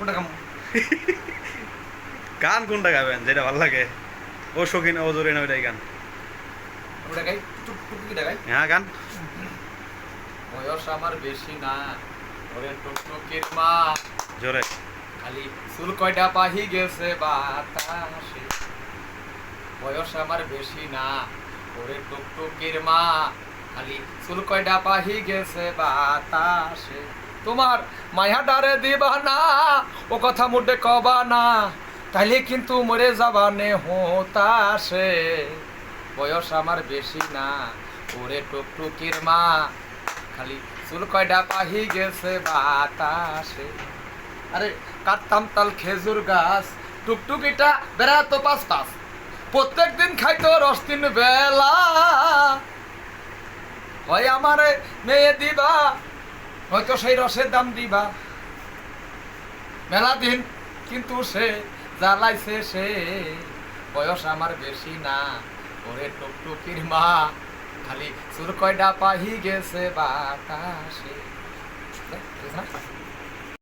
কোনটা কাম গান কোনটা গাবেন যেটা ভালো লাগে? ও শৌখিন ও জোরে না ওইটাই গান। ওটা গাই টুক টুক গাই। হ্যাঁ গান। বয়স আমার বেশি না ওরে টুকটুকির মা। জোরে। খালি চুল কয়টা পাহি গেছে বাতাসে। বয়স আমার বেশি না ওরে টুকটুকির মা। খালি চুল কয়টা পাহি গেছে বাতাসে। তোমার মায়া ডারে দিবা না, ও কথা মুডে কবা না। তাইলে কিন্তু মরে যাবা নে হতাশে বয়স আমার বেশি না, ওরে টুকটুকির মা। খালি চুল কয়টা পাহি গেছে বাতাসে আরে কাটতাম তাল খেজুর গাছ, টুকটুকিটা বেড়াতো পাঁচ পাঁচ। প্রত্যেক দিন খাইতো রস তিন বেলা। হয় আমারে মেয়ে দিবা হয়তো সেই রসের দাম দিবা। মেলা দিন কিন্তু সে জ্বালাইছে সে। বয়স আমার বেশি না, ওরে টুকটুকির মা। খালি চুর কয়টা পাহি গেছে বাতাসে।